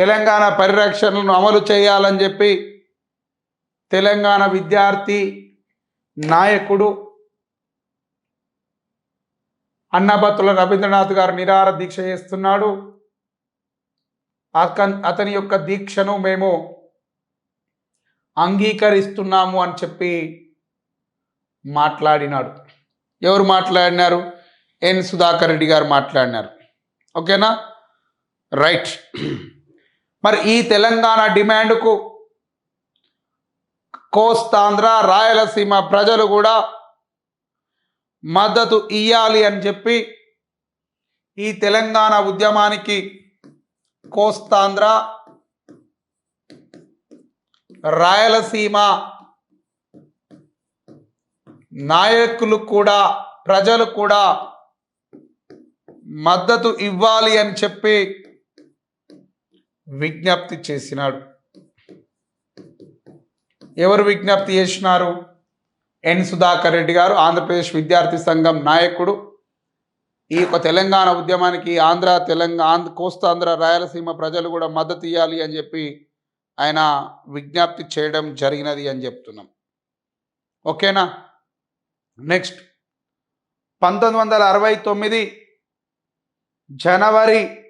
తెలంగాణ పరిరక్షణను అమలు చేయాలని చెప్పి తెలంగాణ విద్యార్థి నాయకుడు అన్నబత్తుల రవీంద్రనాథ్ గారు నిరార దీక్ష చేస్తున్నాడు. అతని యొక్క దీక్షను మేము అంగీకరిస్తున్నాము అని చెప్పి మాట్లాడినాడు. ఎవరు మాట్లాడినారు? ఎన్ సుధాకర్ రెడ్డి గారు మాట్లాడినారు. ఓకేనా? రైట్. మరి ఈ తెలంగాణ డిమాండ్కు కోస్తాంధ్ర రాయలసీమ ప్రజలు కూడా మద్దతు ఇయ్యాలి అని చెప్పి ఈ తెలంగాణ ఉద్యమానికి కోస్తాంధ్ర రాయలసీమ నాయకులు కూడా ప్రజలు కూడా మద్దతు ఇవ్వాలి అని చెప్పి విజ్ఞప్తి చేసినాడు. ఎవరు విజ్ఞప్తి చేసినారు? ఎన్ సుధాకర్ రెడ్డి గారు ఆంధ్రప్రదేశ్ విద్యార్థి సంఘం నాయకుడు. ఈ యొక్క తెలంగాణ ఉద్యమానికి ఆంధ్ర తెలంగాణ కోస్తాంధ్ర రాయలసీమ ప్రజలు కూడా మద్దతు ఇవ్వాలి అని చెప్పి ఆయన విజ్ఞప్తి చేయడం జరిగినది అని చెప్తున్నాం. ఓకేనా? నెక్స్ట్. పంతొమ్మిది వందల అరవై తొమ్మిది జనవరి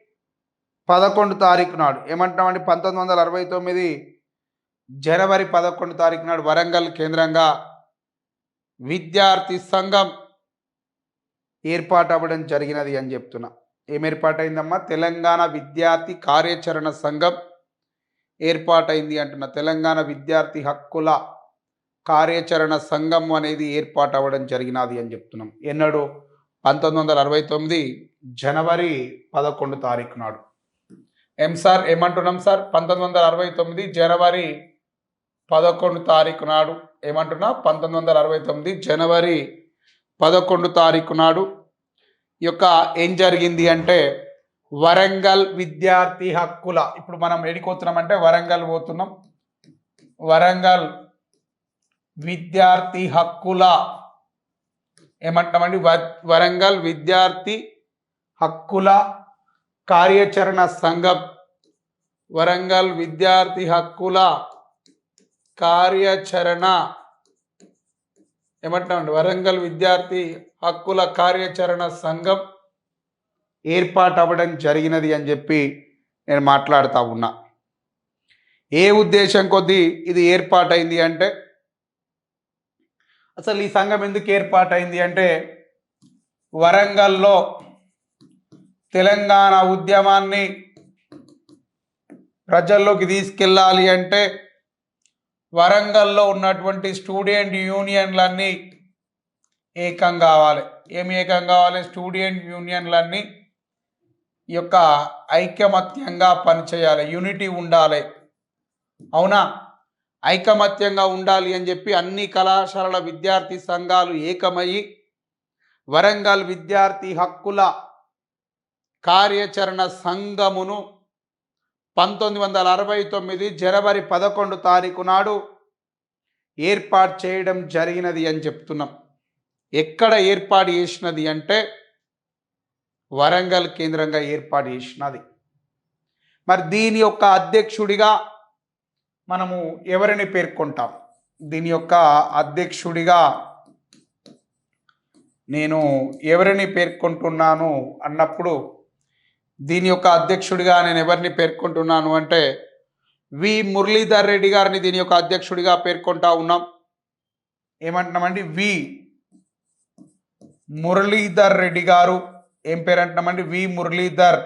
పదకొండు తారీఖు నాడు. ఏమంటున్నామండి? పంతొమ్మిది వందల అరవై తొమ్మిది జనవరి పదకొండు తారీఖు నాడు వరంగల్ కేంద్రంగా విద్యార్థి సంఘం ఏర్పాటు అవ్వడం జరిగినది అని చెప్తున్నా. ఏం ఏర్పాటైందమ్మా? తెలంగాణ విద్యార్థి కార్యాచరణ సంఘం ఏర్పాటైంది అంటున్న. తెలంగాణ విద్యార్థి హక్కుల కార్యాచరణ సంఘం అనేది ఏర్పాటు అవ్వడం జరిగినది అని చెప్తున్నాం. ఎన్నడు? పంతొమ్మిది వందల అరవై తొమ్మిది జనవరి పదకొండు తారీఖు నాడు. ఏం సార్ ఏమంటున్నాం సార్? పంతొమ్మిది వందల అరవై తొమ్మిది జనవరి పదకొండు తారీఖు నాడు. ఏమంటున్నా? పంతొమ్మిది వందల అరవై తొమ్మిది జనవరి పదకొండు తారీఖు నాడు. ఈ యొక్క ఏం జరిగింది అంటే వరంగల్ విద్యార్థి హక్కుల ఇప్పుడు మనం ఎడిపోతున్నామంటే వరంగల్ పోతున్నాం. వరంగల్ విద్యార్థి హక్కుల ఏమంటామండి? వ- వరంగల్ విద్యార్థి హక్కుల కార్యాచరణ సంఘం వరంగల్ విద్యార్థి హక్కుల కార్యాచరణ. ఏమంటామండి? వరంగల్ విద్యార్థి హక్కుల కార్యాచరణ సంఘం ఏర్పాటు అవ్వడం జరిగినది అని చెప్పి నేను మాట్లాడుతూ ఉన్నా. ఏ ఉద్దేశం కొద్దీ ఇది ఏర్పాటైంది అంటే అసలు ఈ సంఘం ఎందుకు ఏర్పాటైంది అంటే వరంగల్లో తెలంగాణ ఉద్యమాన్ని ప్రజల్లోకి తీసుకెళ్ళాలి అంటే వరంగల్లో ఉన్నటువంటి స్టూడెంట్ యూనియన్లన్నీ ఏకం కావాలి. ఏమి ఏకం కావాలి? స్టూడెంట్ యూనియన్లన్నీ ఈ యొక్క ఐకమత్యంగా పనిచేయాలి. యూనిటీ ఉండాలి. అవునా? ఐకమత్యంగా ఉండాలి అని చెప్పి అన్ని కళాశాలల విద్యార్థి సంఘాలు ఏకమయ్యి వరంగల్ విద్యార్థి హక్కుల కార్యాచరణ సంఘమును పంతొమ్మిది వందల అరవై తొమ్మిది జనవరి పదకొండు తారీఖు నాడు ఏర్పాటు చేయడం జరిగినది అని చెప్తున్నాం. ఎక్కడ ఏర్పాటు చేసినది అంటే వరంగల్ కేంద్రంగా ఏర్పాటు చేసినది. మరి దీని యొక్క అధ్యక్షుడిగా మనము ఎవరిని పేర్కొంటాం? దీని యొక్క అధ్యక్షుడిగా నేను ఎవరిని పేర్కొంటున్నాను అన్నప్పుడు దీని యొక్క అధ్యక్షుడిగా నేను ఎవరిని పేర్కొంటున్నాను అంటే వి మురళీధర్ రెడ్డి గారిని దీని యొక్క అధ్యక్షుడిగా పేర్కొంటా ఉన్నాం. ఏమంటున్నామండి? వి మురళీధర్ రెడ్డి గారు. ఏం పేరు అంటున్నామండి వి మురళీధర్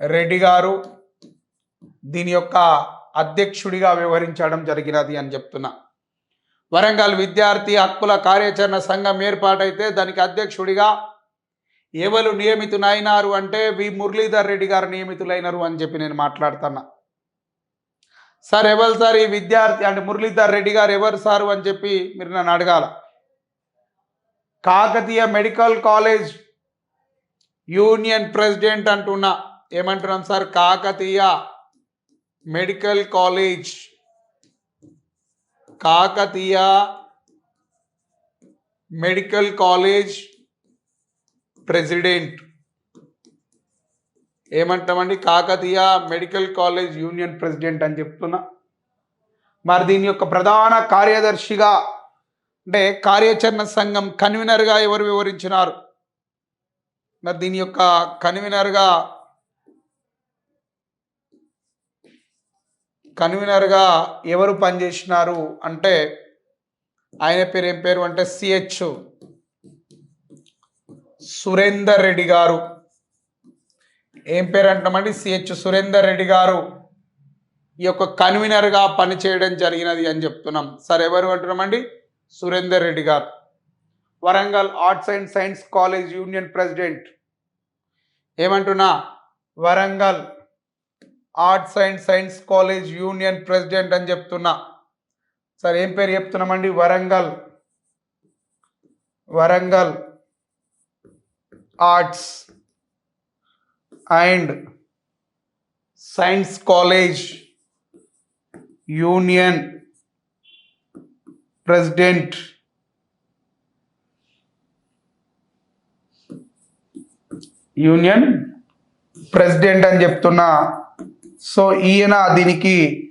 రెడ్డి గారు దీని యొక్క అధ్యక్షుడిగా వ్యవహరించడం జరిగినది అని చెప్తున్నా. వరంగల్ విద్యార్థి హక్కుల కార్యాచరణ సంఘం ఏర్పాటైతే దానికి అధ్యక్షుడిగా ఎవరు నియమితులైనారు అంటే వి మురళీధర్ రెడ్డి గారు నియమితులైనారు అని చెప్పి నేను మాట్లాడుతున్నా. సార్ ఎవరు సార్ ఈ విద్యార్థి అంటే మురళీధర్ రెడ్డి గారు ఎవరు సారు అని చెప్పి మీరు నన్ను అడగాల? Kakatiya Medical College union president అంటున్నా. ఏమంటున్నాం sir? Kakatiya Medical College. Kakatiya Medical College president. ఏమంటామండి? Kakatiya Medical College union president అని చెప్తున్నా. మరి దీని యొక్క ప్రధాన కార్యదర్శిగా అంటే కార్యాచరణ సంఘం కన్వీనర్గా ఎవరు వివరించినారు? మరి దీని యొక్క కన్వీనర్గా కన్వీనర్గా ఎవరు పనిచేసినారు? అంటే ఆయన పేరు ఏం పేరు? అంటే సిహెచ్ సురేందర్ రెడ్డి గారు. ఏం పేరు అంటామండి సిహెచ్ సురేందర్ రెడ్డి గారు ఈ యొక్క కన్వీనర్గా పనిచేయడం జరిగినది అని చెప్తున్నాం. సార్ ఎవరు అంటున్నామండి? సురేందర్ రెడ్డి గారు. Warangal Arts and Science College union president. ఏమంటున్నా? Warangal Arts and Science College union president అని చెప్తున్నా. సార్ ఏం పేరు చెప్తున్నామండి? Warangal. Warangal. Arts and Science College union president. Union president అని చెప్తున్నా. సో ఈయన దీనికి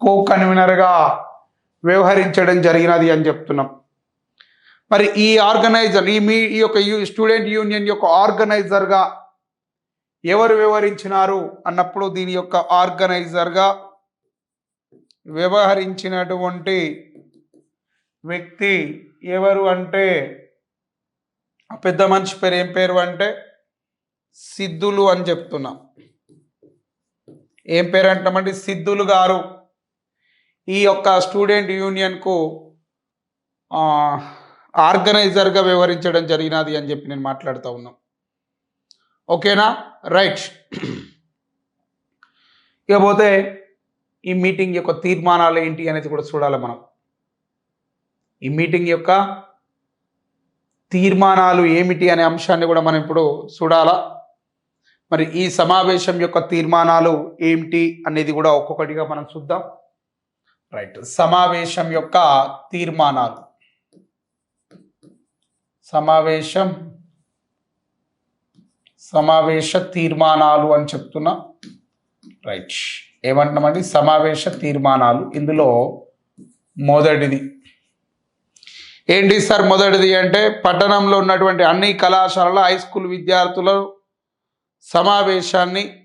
కో కన్వీనర్గా వ్యవహరించడం జరిగినది అని చెప్తున్నాం. మరి ఈ ఆర్గనైజర్ ఈ మీ ఈ యొక్క యూ- స్టూడెంట్ యూనియన్ యొక్క ఆర్గనైజర్గా ఎవరు వివరించినారు అన్నప్పుడు దీని యొక్క ఆర్గనైజర్గా వ్యవహరించినటువంటి వ్యక్తి ఎవరు అంటే ఆ పెద్ద మనిషి పేరు ఏం పేరు అంటే సిద్ధులు అని చెప్తున్నాం. ఏం పేరు అంటామంటే సిద్ధులు గారు. ఈ యొక్క స్టూడెంట్ యూనియన్కు ఆర్గనైజర్గా వ్యవహరించడం జరిగినది అని చెప్పి నేను మాట్లాడుతూ ఉన్నాం. ఓకేనా? రైట్. ఇకపోతే ఈ మీటింగ్ యొక్క తీర్మానాలు ఏంటి అనేది కూడా చూడాలి మనం. ఈ మీటింగ్ యొక్క తీర్మానాలు ఏమిటి అనే అంశాన్ని కూడా మనం ఇప్పుడు చూడాలా? మరి ఈ సమావేశం యొక్క తీర్మానాలు ఏమిటి అనేది కూడా ఒక్కొక్కటిగా మనం చూద్దాం. రైట్. సమావేశం యొక్క తీర్మానాలు. సమావేశం సమావేశ తీర్మానాలు అని చెప్తున్నా. రైట్. ఏమంటున్నామండి? సమావేశ తీర్మానాలు. ఇందులో మొదటిది. ఏంటి సార్ మొదటిది అంటే పట్టణంలో ఉన్నటువంటి అన్ని కళాశాలల హై స్కూల్ విద్యార్థుల సమావేశాన్ని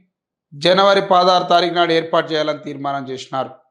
జనవరి పదహారు తారీఖు నాడు ఏర్పాటు చేయాలని తీర్మానం చేసినారు.